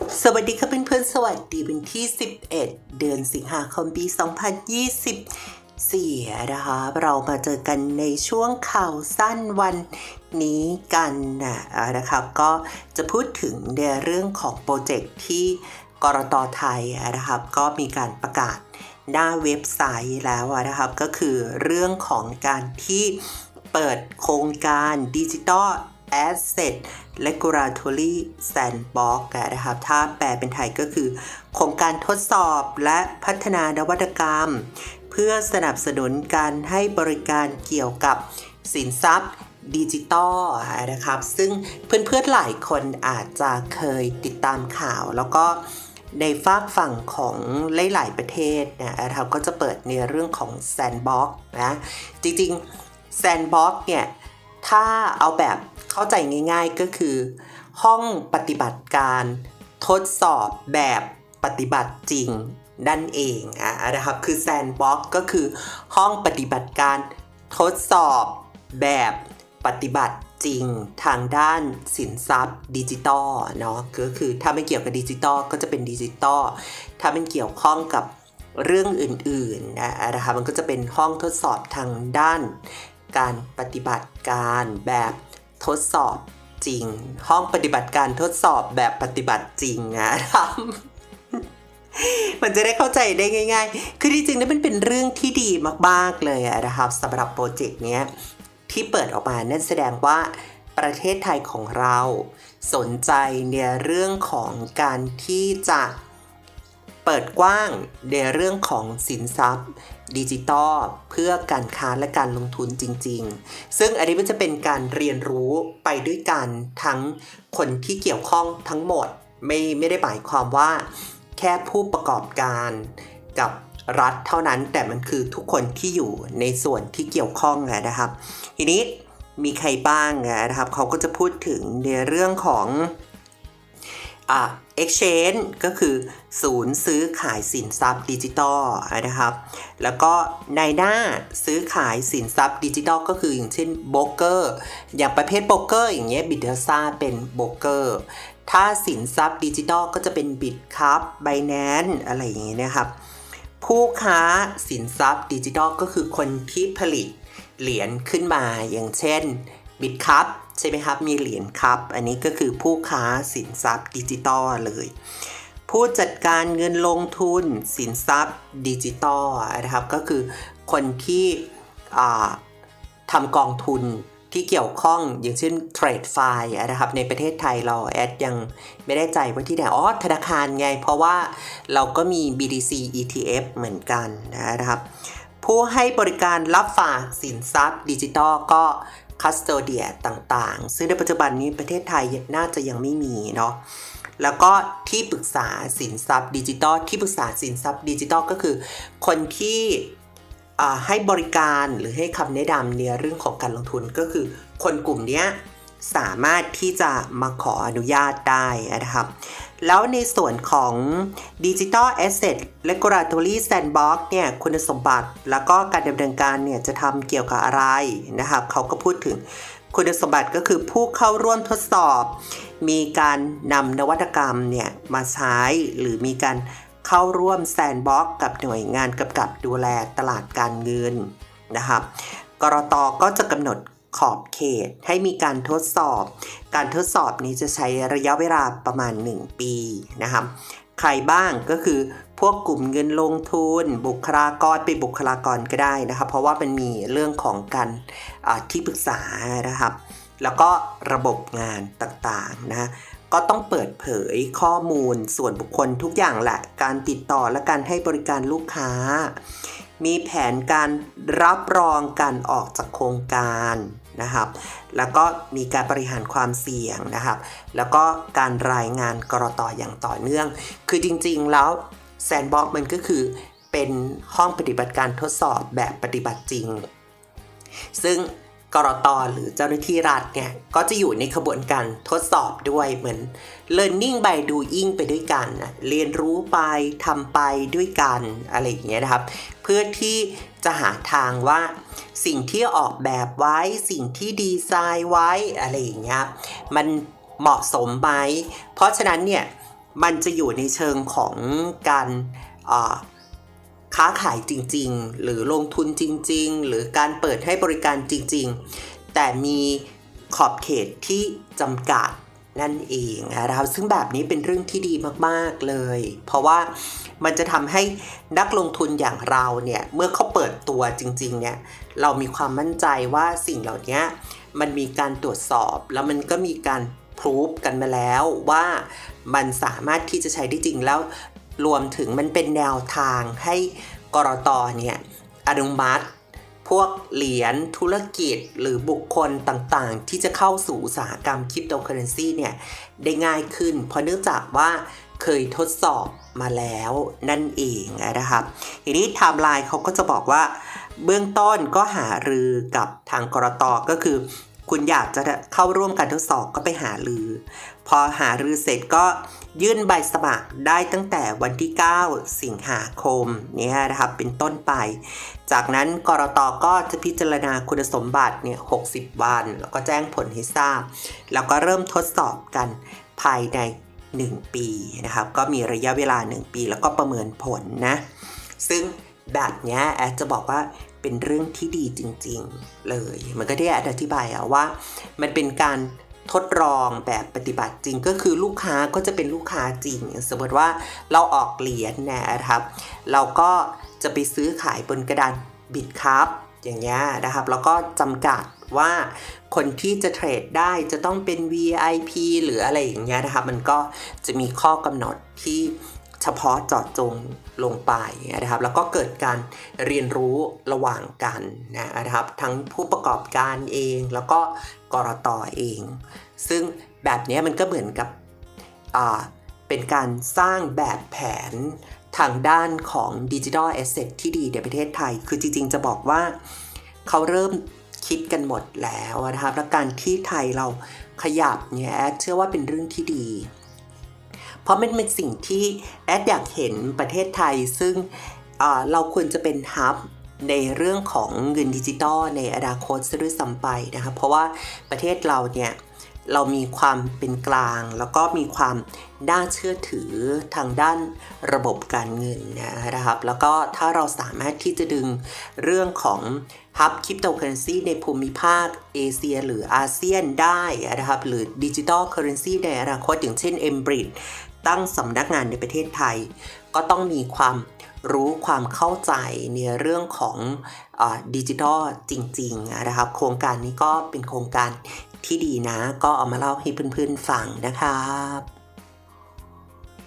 สวัสดีค่ะเพื่อนๆ สวัสดีเป็นที่ 11 เดือนสิงหาคมปี 2024 นะคะ เรามาเจอกันในช่วงข่าวสั้นวันนี้กันนะนะครับก็จะพูดถึงในเรื่องของโปรเจกต์ที่กรตไทยนะครับก็มีการประกาศหน้าเว็บไซต์แล้วนะครับก็คือเรื่องของการที่เปิดโครงการดิจิ t a ล Asset Regulatory Sandbox นะครับ ถ้าแปลเป็นไทยก็คือ โครงการทดสอบและพัฒนานวัตกรรม เพื่อสนับสนุนการให้บริการเกี่ยวกับสินทรัพย์ดิจิตอลนะครับ ซึ่งเพื่อนๆหลายคนอาจจะเคยติดตามข่าว แล้วก็ในฝากฝั่งของหลาย ๆ ประเทศนะครับก็จะเปิดในเรื่องของ Sandbox นะ จริงๆ Sandbox เนี่ย ถ้าเอาแบบ เข้าใจง่ายๆก็คือ ห้องปฏิบัติการทดสอบแบบปฏิบัติจริงนั่นเองอะนะครับคือ Sandbox ก็คือห้องปฏิบัติการทดสอบแบบปฏิบัติจริงทางด้านสินทรัพย์ดิจิตอลเนาะก็คือถ้าไม่เกี่ยวกับดิจิตอลก็จะเป็นดิจิตอลถ้ามันเกี่ยวข้องกับเรื่องอื่นๆนะนะครับมันก็จะเป็นห้องทดสอบทางด้านการปฏิบัติการแบบ ทดสอบจริง ห้องปฏิบัติการทดสอบแบบปฏิบัติจริงนะครับมันจะได้เข้าใจได้ง่าย ๆ คือที่จริงแล้วมันเป็นเรื่องที่ดีมากๆเลยนะครับสำหรับโปรเจกต์เนี้ยที่เปิดออกมานั่นแสดงว่าประเทศไทยของเรา สนใจในเรื่องของการที่จะ เปิดกว้างในเรื่องของสินทรัพย์ดิจิตอลเพื่อการค้าและการลงทุนจริง ๆ ซึ่งอันนี้มันจะเป็นการเรียนรู้ไปด้วยกันทั้งคนที่เกี่ยวข้องทั้งหมด ไม่ไม่ได้หมายความว่า แค่ผู้ประกอบการกับรัฐเท่านั้นแต่มันคือทุกคนที่อยู่ในส่วนที่เกี่ยวข้องนะครับ ทีนี้มีใครบ้างนะครับเขาก็จะพูดถึงในเรื่องของ exchange ก็คือศูนย์ซื้อขายสินทรัพย์ดิจิตอลนะครับ แล้วก็ในหน้าซื้อขายสินทรัพย์ดิจิตอลก็คืออย่างเช่นโบรกเกอร์ อย่างประเภทโบรกเกอร์อย่างเงี้ยบิดเดซ่าเป็นโบรกเกอร์ ถ้าสินทรัพย์ดิจิตอลก็จะเป็นบิตครับไบแนนอะไรอย่างเงี้ยนะครับ ผู้ค้าสินทรัพย์ดิจิตอลก็คือคนที่ผลิตเหรียญขึ้นมาอย่างเช่นบิตครับ ใช่ไหมครับ มีเหรียญครับ อันนี้ก็คือผู้ค้าสินทรัพย์ดิจิตอลเลย ผู้จัดการเงินลงทุนสินทรัพย์ดิจิตอลนะครับ ก็คือคนที่ทำกองทุนที่เกี่ยวข้องอย่างเช่นเทรดไฟนะครับในประเทศไทยเราแอดยังไม่ได้ใจว่าที่ไหนอ๋อธนาคารไง เพราะว่าเราก็มี BTC ETF เหมือนกันนะครับ ผู้ให้บริการรับฝากสินทรัพย์ดิจิตอลก็ คัสโตเดียต่างๆ ซึ่งในปัจจุบันนี้ประเทศไทยน่าจะยังไม่มีเนาะแล้วก็ที่ปรึกษาสินทรัพย์ดิจิตอลที่ปรึกษาสินทรัพย์ดิจิตอลก็คือ คนที่ให้บริการหรือให้คำแนะนำในเรื่องของการลงทุนก็คือ คนกลุ่มนี้สามารถที่จะมาขออนุญาตได้นะครับ แล้วในส่วนของ Digital Asset Regulatory Sandbox เนี่ยคุณสมบัติแล้วก็การดำเนินการเนี่ยจะทำเกี่ยวกับอะไรนะครับเขาก็พูดถึงคุณสมบัติก็คือผู้เข้าร่วมทดสอบ มีการนำนวัตกรรมเนี่ยมาใช้หรือมีการเข้าร่วมแซนบ็อกกับหน่วยงานกำกับดูแลตลาดการเงินนะครับกรตก็จะกำหนด ขอบเขตให้มีการทดสอบ การทดสอบนี้จะใช้ระยะเวลาประมาณ 1 ปีนะครับ ใครบ้างก็คือพวกกลุ่มเงินลงทุน บุคลากรเป็นบุคลากรก็ได้นะครับ เพราะว่ามันมีเรื่องของการที่ปรึกษานะครับ แล้วก็ระบบงานต่างๆนะก็ต้องเปิดเผยข้อมูลส่วนบุคคลทุกอย่างแหละ การติดต่อและการให้บริการลูกค้า มีแผนการรับรองการออกจากโครงการ นะครับ แล้วก็มีการบริหารความเสี่ยงนะครับ แล้วก็การรายงานกรตออย่างต่อเนื่อง คือจริงๆแล้วแซนบ็อกมันก็คือเป็นห้องปฏิบัติการทดสอบแบบปฏิบัติจริง ซึ่ง กรตหรือเจ้าหน้าที่รัฐเนี่ย ก็จะอยู่ในขบวนการทดสอบด้วยเหมือน learning by doing ไปด้วยกัน เรียนรู้ไปทำไปด้วยกันอะไรอย่างเงี้ยนะครับ เพื่อที่จะหาทางว่าสิ่งที่ออกแบบไว้ สิ่งที่ดีไซน์ไว้อะไรอย่างเงี้ยมันเหมาะสมไหมเพราะฉะนั้นเนี่ยมันจะอยู่ในเชิงของการอ่า ค้าขายจริง ๆ หรือลงทุนจริง ๆ หรือการเปิดให้บริการจริง ๆ แต่มีขอบเขตที่จำกัดนั่นเองนะครับซึ่งแบบนี้เป็นเรื่องที่ดีมากๆเลย เพราะว่ามันจะทำให้นักลงทุนอย่างเราเนี่ยเมื่อเขาเปิดตัวจริงๆเนี่ยเรามีความมั่นใจว่าสิ่งเหล่านี้มันมีการตรวจสอบ แล้วมันก็มีการพรูฟกันมาแล้วว่ามันสามารถที่จะใช้ได้จริงแล้ว รวมถึงมันเป็นแนวทางให้กรตเนี่ยอนุมัติ พวกเหรียญธุรกิจหรือบุคคลต่างๆ ที่จะเข้าสู่อุตสาหกรรมคริปโตเคอเรนซีเนี่ยได้ง่ายขึ้น เพราะเนื่องจากว่าเคยทดสอบมาแล้วนั่นเองนะครับ ทีนี้ไทม์ไลน์เขาก็จะบอกว่า เบื้องต้นก็หารือกับทางกรตก็คือ คุณอยากจะเข้าร่วมการทดสอบก็ไปหารือ พอหารือเสร็จก็ ยื่นใบสมัครได้ตั้งแต่วันที่ 9 สิงหาคมเนี่ยนะครับเป็นต้นไป จากนั้นกรตก็จะพิจารณาคุณสมบัติเนี่ย60 วัน แล้วก็แจ้งผลให้ทราบ แล้วก็เริ่มทดสอบกันภายใน 1 ปีนะครับ ก็มีระยะเวลา 1 ปี แล้วก็ประเมินผลนะ ซึ่งแบบเนี้ยแอดจะบอกว่าเป็นเรื่องที่ดีจริง ๆ เลย มันก็ที่แอดอธิบายอะว่า มันเป็นการ ทดลองแบบปฏิบัติจริงก็คือลูกค้าก็จะเป็นลูกค้าจริง สมมติว่าเราออกเหรียญนะครับ เราก็จะไปซื้อขายบนกระดานบิตครับอย่างเงี้ยนะครับ แล้วก็จำกัดว่าคนที่จะเทรดได้จะต้องเป็น VIP หรืออะไรอย่างเงี้ยนะครับ มันก็จะมีข้อกำหนดที่ เฉพาะเจาะจงลงไปนะครับ แล้วก็เกิดการเรียนรู้ระหว่างกันนะครับ ทั้งผู้ประกอบการเองแล้วก็กรตอเอง ซึ่งแบบนี้มันก็เหมือนกับเป็นการสร้างแบบแผนทางด้านของดิจิทัลแอสเซทที่ดีในประเทศไทย คือจริงๆ จะบอกว่าเขาเริ่มคิดกันหมดแล้วนะครับ และการที่ไทยเราขยับเนี่ยเชื่อว่าเป็นเรื่องที่ดี เพราะมันเป็นสิ่งที่แอดอยากเห็นประเทศไทย ซึ่งเราควรจะเป็นฮับในเรื่องของเงินดิจิตอลในอนาคตซะด้วยซ้ำไปนะครับเพราะว่าประเทศเราเนี่ยเรามีความเป็นกลาง แล้วก็มีความน่าเชื่อถือทางด้านระบบการเงินนะครับ แล้วก็ถ้าเราสามารถที่จะดึงเรื่องของฮับคริปโตเคอเรนซีในภูมิภาคเอเชีย หรืออาเซียนได้นะครับ หรือดิจิตอลเคอเรนซีในอนาคตอย่างเช่น e m b r i d ตั้งสำนักงานในประเทศไทย ก็ต้องมีความรู้ความเข้าใจในเรื่องของดิจิทัลจริงๆนะครับ โครงการนี้ก็เป็นโครงการที่ดีนะ ก็เอามาเล่าให้เพื่อนๆฟังนะครับ